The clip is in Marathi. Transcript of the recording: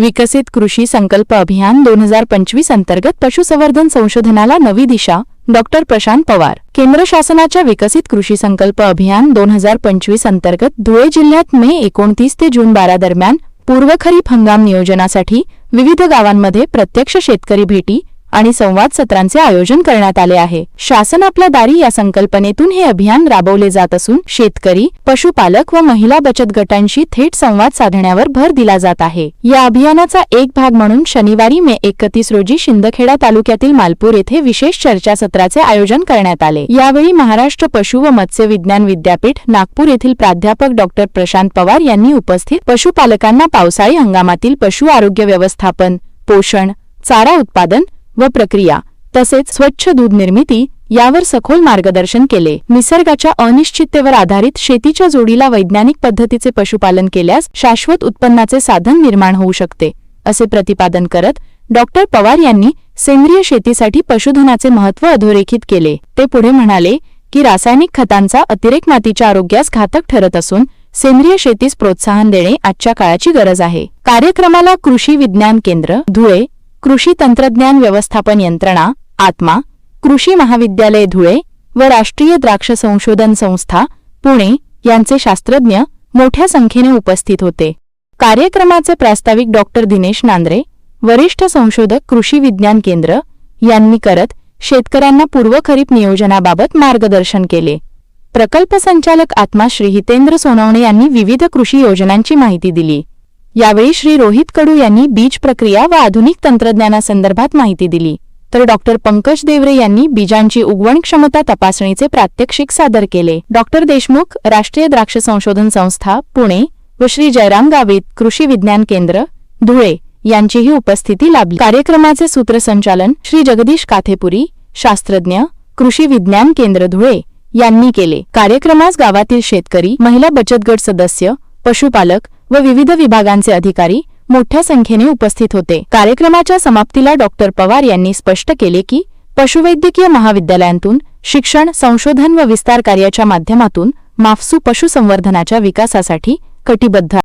विकसित कृषी संकल्प अभियान दोन हजार पंचवीस अंतर्गत पशुसंवर्धन संशोधनाला नवी दिशा डॉक्टर प्रशांत पवार. केंद्र शासनाच्या विकसित कृषी संकल्प अभियान दोन हजार पंचवीस अंतर्गत धुळे जिल्ह्यात मे एकोणतीस ते जून बारा दरम्यान पूर्व खरीप हंगाम नियोजनासाठी विविध गावांमध्ये प्रत्यक्ष शेतकरी भेटी आणि संवाद सत्रांचे आयोजन करण्यात आले आहे. शासन आपल्या दारी या संकल्पनेतून हे अभियान राबवले जात असून शेतकरी पशुपालक व महिला बचत गटांशी थेट संवाद साधण्यावर भर दिला जात आहे. या अभियानाचा एक भाग म्हणून शनिवारी मे एकतीस रोजी शिंदखेडा तालुक्यातील मालपूर येथे विशेष चर्चासत्राचे आयोजन करण्यात आले. यावेळी महाराष्ट्र पशु व मत्स्य विज्ञान विद्यापीठ नागपूर येथील प्राध्यापक डॉक्टर प्रशांत पवार यांनी उपस्थित पशुपालकांना पावसाळी हंगामातील पशु आरोग्य व्यवस्थापन पोषण चारा उत्पादन व प्रक्रिया तसेच स्वच्छ दूध निर्मिती यावर सखोल मार्गदर्शन केले. निसर्गाच्या अनिश्चिततेवर आधारित शेतीच्या जोडीला वैज्ञानिक पद्धतीचे पशुपालन केल्यास शाश्वत उत्पन्नाचे साधन निर्माण होऊ शकते असे प्रतिपादन करत डॉक्टर पवार यांनी सेंद्रिय शेतीसाठी पशुधनाचे महत्त्व अधोरेखित केले. ते पुढे म्हणाले की रासायनिक खतांचा अतिरेक मातीच्या आरोग्यास घातक ठरत असून सेंद्रिय शेतीस प्रोत्साहन देणे आजच्या काळाची गरज आहे. कार्यक्रमाला कृषी विज्ञान केंद्र धुळे कृषी तंत्रज्ञान व्यवस्थापन यंत्रणा आत्मा कृषी महाविद्यालय धुळे व राष्ट्रीय द्राक्ष संशोधन संस्था पुणे यांचे शास्त्रज्ञ मोठ्या संख्येने उपस्थित होते. कार्यक्रमाचे प्रास्ताविक डॉक्टर दिनेश नांद्रे वरिष्ठ संशोधक कृषी विज्ञान केंद्र यांनी करत शेतकऱ्यांना पूर्व खरीप नियोजनाबाबत मार्गदर्शन केले. प्रकल्प संचालक आत्मा श्री हितेंद्र सोनवणे यांनी विविध कृषी योजनांची माहिती दिली. यावेळी श्री रोहित कडू यांनी बीज प्रक्रिया व आधुनिक तंत्रज्ञानासंदर्भात माहिती दिली. तर डॉक्टर पंकज देवरे यांनी बीजांची उगवण क्षमता तपासणीचे प्रात्यक्षिक सादर केले. डॉक्टर देशमुख राष्ट्रीय द्राक्ष संशोधन संस्था पुणे व श्री जयराम गावित कृषी विज्ञान केंद्र धुळे यांचीही उपस्थिती लाभली. कार्यक्रमाचे सूत्रसंचालन श्री जगदीश काथेपुरी शास्त्रज्ञ कृषी विज्ञान केंद्र धुळे यांनी केले. कार्यक्रमास गावातील शेतकरी महिला बचत गट सदस्य पशुपालक व विविध विभागांचे अधिकारी मोठ्या संख्येने उपस्थित होते. कार्यक्रमाच्या समाप्तीला डॉक्टर पवार यांनी स्पष्ट केले की पशुवैद्यकीय महाविद्यालयांतून शिक्षण संशोधन व विस्तार कार्याच्या माध्यमातून माफसू पशुसंवर्धनाच्या विकासासाठी कटिबद्ध